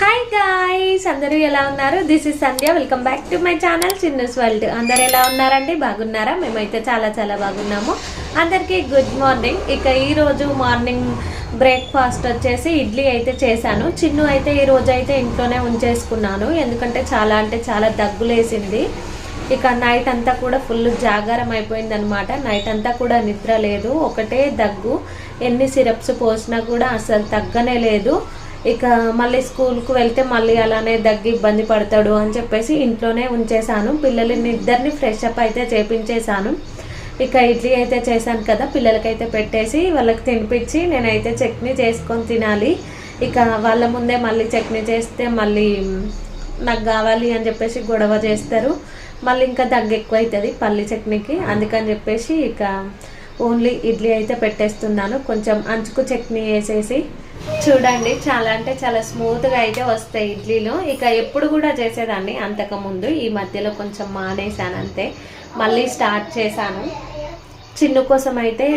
Hi guys అందరూ ఎలా ఉన్నారు? This is Sandhya welcome back to my channel Chinna's world అందరు ఎలా ఉన్నారండి? బాగున్నారా? మేమైతే చాలా చాలా బాగున్నాము. అందరికీ గుడ్ మార్నింగ్ ఇక ఈరోజు మార్నింగ్ బ్రేక్ఫాస్ట్ వచ్చేసి ఇడ్లీ అయితే చేశాను. చిన్ను అయితే ఈ రోజు అయితే ఇంట్లోనే ఉంచేసుకున్నాను. ఎందుకంటే చాలా అంటే చాలా దగ్గులేసింది. ఇక నైట్ అంతా కూడా ఫుల్ జాగారం అయిపోయింది అనమాట నైట్ అంతా కూడా నిద్ర లేదు. ఒకటే దగ్గు. ఎన్ని సిరప్స్ పోసినా కూడా అసలు తగ్గనే లేదు. ఇక మళ్ళీ స్కూల్కు వెళ్తే మళ్ళీ అలానే దగ్గి ఇబ్బంది పడతాడు అని చెప్పేసి ఇంట్లోనే ఉంచేశాను. పిల్లలని ఇద్దరిని ఫ్రెష్ అప్ అయితే చేపించేశాను. ఇక ఇడ్లీ అయితే చేశాను కదా పిల్లలకైతే పెట్టేసి వాళ్ళకి తినిపించి నేనైతే చట్నీ చేసుకొని తినాలి. ఇక వాళ్ళ ముందే మళ్ళీ చట్నీ చేస్తే మళ్ళీ నాకు కావాలి అని చెప్పేసి గొడవ చేస్తారు. మళ్ళీ ఇంకా దగ్గు ఎక్కువ అవుతుంది పల్లి చట్నీకి. అందుకని చెప్పేసి ఇక ఓన్లీ ఇడ్లీ అయితే పెట్టేస్తున్నాను. కొంచెం అంచుకు చట్నీ వేసేసి చూడండి చాలా అంటే చాలా స్మూత్గా అయితే వస్తాయి ఇడ్లీలు. ఇక ఎప్పుడు కూడా చేసేదాన్ని. అంతకుముందు ఈ మధ్యలో కొంచెం మానేశాను అంతే. మళ్ళీ స్టార్ట్ చేశాను. చిన్ను కోసం అయితే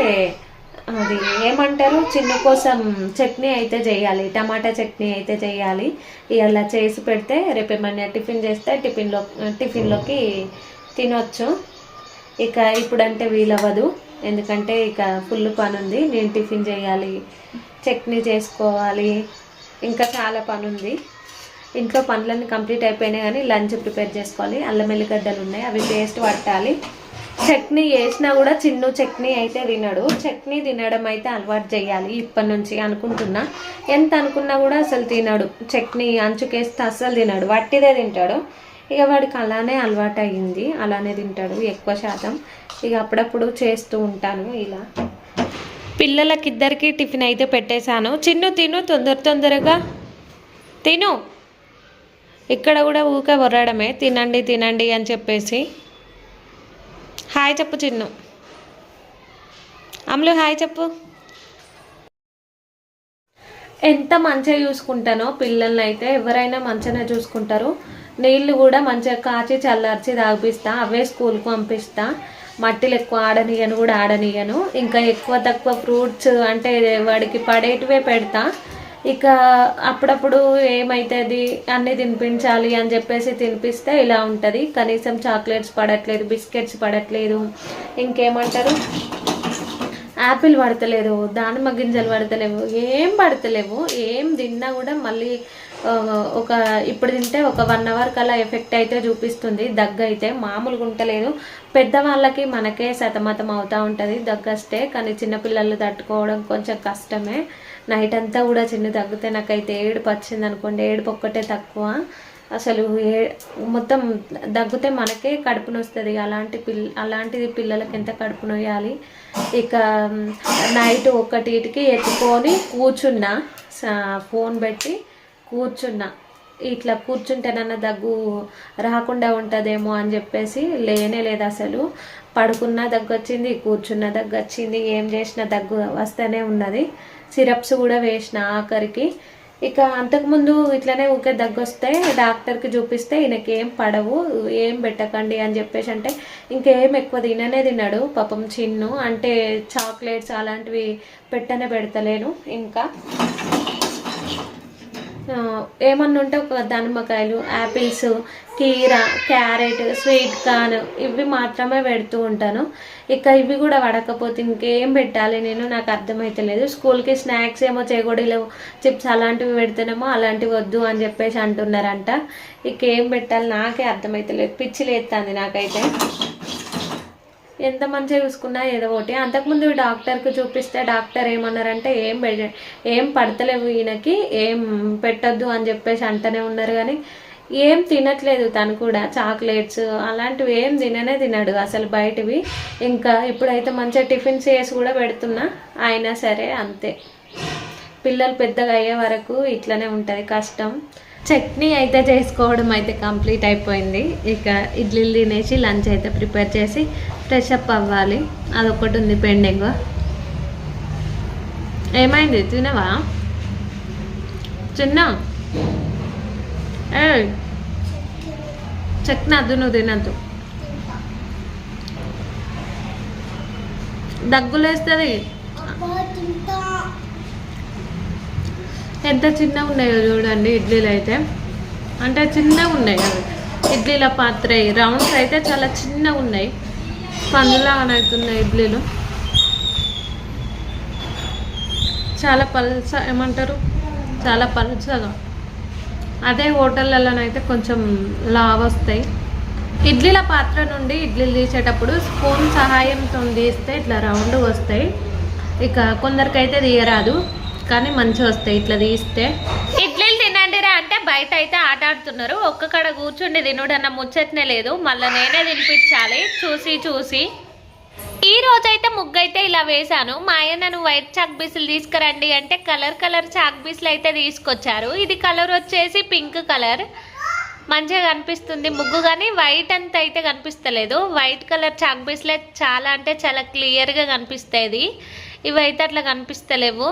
అది ఏమంటారు? చిన్ను కోసం చట్నీ అయితే చేయాలి. టమాటా చట్నీ అయితే చేయాలి. ఇలా చేసి పెడితే రేపు ఏమైనా టిఫిన్ చేస్తే టిఫిన్లో టిఫిన్లోకి తినొచ్చు. ఇక ఇప్పుడంటే వీలవ్వదు. ఎందుకంటే ఇక ఫుల్ పని ఉంది నేను టిఫిన్ చేయాలి చట్నీ చేసుకోవాలి ఇంకా చాలా పని ఉంది ఇంట్లో పనులన్నీ కంప్లీట్ అయిపోయినాయి కానీ లంచ్ ప్రిపేర్ చేసుకోవాలి. అల్లం ఎల్లిగడ్డలు ఉన్నాయి అవి పేస్ట్ పట్టాలి. చట్నీ వేసినా కూడా చిన్ను చట్నీ అయితే తినడు. చట్నీ తినడం అయితే అలవాటు చేయాలి ఇప్పటి నుంచి అనుకుంటున్నా. ఎంత అనుకున్నా కూడా అసలు తినడు. చట్నీ అంచుకేస్తే అస్సలు తినడు. వట్టిదే తింటాడు. ఇక వాడికి అలానే అలవాటు అయ్యింది అలానే తింటాడు ఎక్కువ శాతం. ఇక అప్పుడప్పుడు చేస్తూ ఉంటాను ఇలా. పిల్లలకిద్దరికి టిఫిన్ అయితే పెట్టేశాను. చిన్ను తిను తొందర తొందరగా తిను. ఇక్కడ కూడా ఊకే వరడమే తినండి తినండి అని చెప్పేసి. హాయ్ చెప్పు చిన్ను. అమ్ములు హాయ్ చెప్పు. ఎంత మంచిగా చూసుకుంటానో పిల్లల్ని అయితే ఎవరైనా మంచిగా చూసుకుంటారు. నీళ్ళు కూడా మంచిగా కాచి చల్లార్చి తాగిపిస్తా. అవే స్కూల్కి పంపిస్తా. మట్టిలు ఎక్కువ ఆడనియను కూడా ఆడనియను. ఇంకా ఎక్కువ తక్కువ ఫ్రూట్స్ అంటే వాడికి పడేటివే పెడతా. ఇక అప్పుడప్పుడు ఏమవుతుంది అన్నీ తినిపించాలి అని చెప్పేసి తినిపిస్తే ఇలా ఉంటుంది. కనీసం చాక్లెట్స్ పడట్లేదు బిస్కెట్స్ పడట్లేదు. ఇంకేమంటారు? యాపిల్ పడతలేదు దానిమ్మ గింజలు పడతలేవు ఏం పడతలేవు ఏం తిన్నా కూడా మళ్ళీ ఒక ఇప్పుడు తింటే ఒక వన్ అవర్ కల్లా ఎఫెక్ట్ అయితే చూపిస్తుంది. దగ్గు అయితే మామూలుగా ఉంటలేదు. పెద్దవాళ్ళకి మనకే సతమతం అవుతూ ఉంటుంది దగ్గస్తే కానీ చిన్నపిల్లలు తట్టుకోవడం కొంచెం కష్టమే. నైట్ అంతా కూడా చిన్న తగ్గితే నాకైతే ఏడుపు వచ్చింది అనుకోండి ఏడుపు ఒక్కటే తక్కువ. అసలు ఏ మొత్తం దగ్గితే మనకే కడుపు నొస్తుంది. అలాంటి పిల్ల అలాంటిది పిల్లలకి ఎంత కడుపు నొయ్యాలి? ఇక నైట్ ఒకటికి ఎత్తుకొని కూర్చున్నా. ఫోన్ పెట్టి కూర్చున్నా. ఇట్లా కూర్చుంటేనన్నా దగ్గు రాకుండా ఉంటుందేమో అని చెప్పేసి లేనే లేదు అసలు. పడుకున్న దగ్గు వచ్చింది కూర్చున్న దగ్గు వచ్చింది ఏం చేసినా దగ్గు వస్తూనే ఉన్నది. సిరప్స్ కూడా వేసిన ఆఖరికి. ఇక అంతకుముందు ఇట్లనే ఊరికే దగ్గు వస్తే డాక్టర్కి చూపిస్తే ఈయనకి ఏం పడవు ఏం పెట్టకండి అని చెప్పేసి అంటే ఇంకేం ఎక్కువ తిననే తిన్నాడు పాపం చిన్ను అంటే చాక్లెట్స్ అలాంటివి పెట్టనే పెడతలేను ఇంకా. ఏమన్నా ఉంటే ఒక దానిమ్మకాయలు యాపిల్స్ కీర క్యారెట్ స్వీట్ కార్న్ ఇవి మాత్రమే పెడుతూ ఉంటాను. ఇక ఇవి కూడా పడకపోతే ఇంకేం పెట్టాలి నేను నాకు అర్థమైతలేదు స్కూల్కి స్నాక్స్ ఏమో చేగొడిలో చిప్స్ అలాంటివి పెడితేనేమో అలాంటివి వద్దు అని చెప్పేసి అంటున్నారంట. ఇక ఏం పెట్టాలి నాకే అర్థమైతలేదు పిచ్చి లేస్తుంది నాకైతే. ఎంత మంచిగా చూసుకున్నా ఏదో ఒకటి. అంతకుముందు డాక్టర్కి చూపిస్తే డాక్టర్ ఏమన్నారంటే ఏం పెడ- ఏం పడతలేవు ఈయనకి ఏం పెట్టొద్దు అని చెప్పేసి అంటనే ఉన్నారు కానీ ఏం తినట్లేదు తను కూడా. చాక్లెట్స్ అలాంటివి ఏం తిననే తినడు అసలు బయటవి. ఇంకా ఇప్పుడైతే మంచిగా టిఫిన్స్ చేసి కూడా పెడుతున్నా అయినా సరే అంతే. పిల్లలు పెద్దగా అయ్యే వరకు ఇట్లనే ఉంటుంది కష్టం. చట్నీ అయితే చేసుకోవడం అయితే కంప్లీట్ అయిపోయింది. ఇక ఇడ్లీలు తినేసి లంచ్ అయితే ప్రిపేర్ చేసి ఫ్రెష్ అప్ అవ్వాలి. అదొకటి ఉంది పెండింగ్. ఏమైంది? తినవా? చిన్న ఏ చట్నీ అద్దు నువ్వు తినద్దు. దగ్గులేస్తుంది. ఎంత చిన్నగా ఉన్నాయో చూడండి ఇడ్లీలు అయితే. అంటే చిన్నగా ఉన్నాయి అవి. ఇడ్లీల పాత్ర రౌండ్స్ అయితే చాలా చిన్నగా ఉన్నాయి. పందులా అవుతున్నాయి ఇడ్లీలు. చాలా పల్స ఏమంటారు? చాలా పల్చగా. అదే హోటళ్ళలోనైతే కొంచెం లావ్ వస్తాయి. ఇడ్లీల పాత్ర నుండి ఇడ్లీలు తీసేటప్పుడు స్పూన్ సహాయంతో తీస్తే ఇట్లా రౌండ్ వస్తాయి. ఇక కొందరికైతే తీయరాదు. కానీ మంచిగా వస్తాయి. ఇట్లా తీస్తే. ఇడ్లీలు తినండిరా అంటే బయట అయితే ఆట ఆడుతున్నారు. ఒక్క కడ కూర్చుండి తినుడన్న ముచ్చట్నే లేదు. మళ్ళీ నేనే తినిపించాలి. చూసి చూసి. ఈ రోజైతే ముగ్గు అయితే ఇలా వేశాను. మా ఆయన నన్ను వైట్ చాక్ బీసులు తీసుకురండి అంటే కలర్ కలర్ చాక్ బీసులు అయితే తీసుకొచ్చారు. ఇది కలర్ వచ్చేసి పింక్ కలర్. మంచిగా కనిపిస్తుంది ముగ్గు కానీ వైట్ అంత అయితే కనిపిస్తలేదు. వైట్ కలర్ చాక్ పీసులే చాలా అంటే చాలా క్లియర్గా కనిపిస్తాయి. ఇవైతే అట్లా కనిపిస్తలేవు.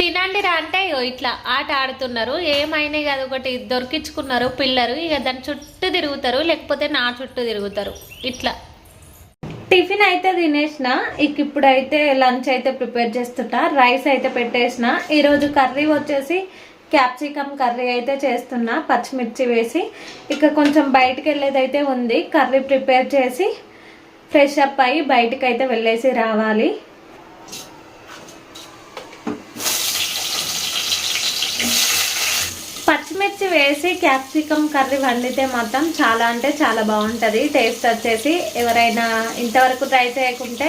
తినండి రా అంటే ఇట్లా ఆట ఆడుతున్నారు. ఏమైనా కాదు ఒకటి దొరికించుకున్నారు పిల్లరు ఇక దాని చుట్టూ తిరుగుతారు లేకపోతే నా చుట్టూ తిరుగుతారు. ఇట్లా. టిఫిన్ అయితే తినేసిన ఇక ఇప్పుడైతే లంచ్ అయితే ప్రిపేర్ చేస్తుంటా రైస్ అయితే పెట్టేసిన. ఈరోజు కర్రీ వచ్చేసి క్యాప్సికమ్ కర్రీ అయితే చేస్తున్నా పచ్చిమిర్చి వేసి. ఇక కొంచెం బయటికి వెళ్ళేదైతే ఉంది కర్రీ ప్రిపేర్ చేసి ఫ్రెష్ అప్ అయ్యి బయటకు అయితే వెళ్ళేసి రావాలి. పచ్చిమిర్చి వేసి క్యాప్సికమ్ కర్రీ వండితే మాత్రం చాలా అంటే చాలా బాగుంటుంది. టేస్ట్ వచ్చేసి ఎవరైనా ఇంతవరకు ట్రై చేయకుంటే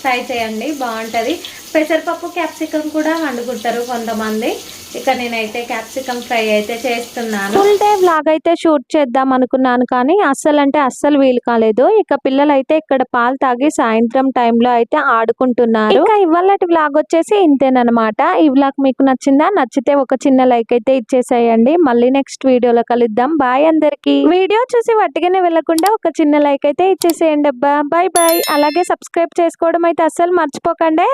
ట్రై చేయండి బాగుంటుంది. పెసరపప్పు క్యాప్సికమ్ కూడా వండుకుంటారు కొంతమంది. ఇక నేనైతే క్యాప్సికమ్ ఫ్రై అయితే చేస్తున్నాను. ఫుల్ డే వ్లాగ్ అయితే షూట్ చేద్దాం అనుకున్నాను కానీ అస్సలు అంటే అస్సలు వీలు కాలేదు. ఇక పిల్లలు అయితే ఇక్కడ పాలు తాగి సాయంత్రం టైంలో అయితే ఆడుకుంటున్నారు. ఇంకా ఇవాళటి వ్లాగ్ వచ్చేసి ఇంతేనమాట ఈ వ్లాగ్ మీకు నచ్చిందా? నచ్చితే ఒక చిన్న లైక్ అయితే ఇచ్చేసేయండి. మళ్ళీ నెక్స్ట్ వీడియోలో కలుద్దాం. బాయ్ అందరికి. వీడియో చూసి వట్టిగానే వెళ్ళకుండా ఒక చిన్న లైక్ అయితే ఇచ్చేసేయండి అబ్బా. బాయ్ బాయ్ అలాగే సబ్స్క్రైబ్ చేసుకోవడం అయితే అస్సలు మర్చిపోకండి.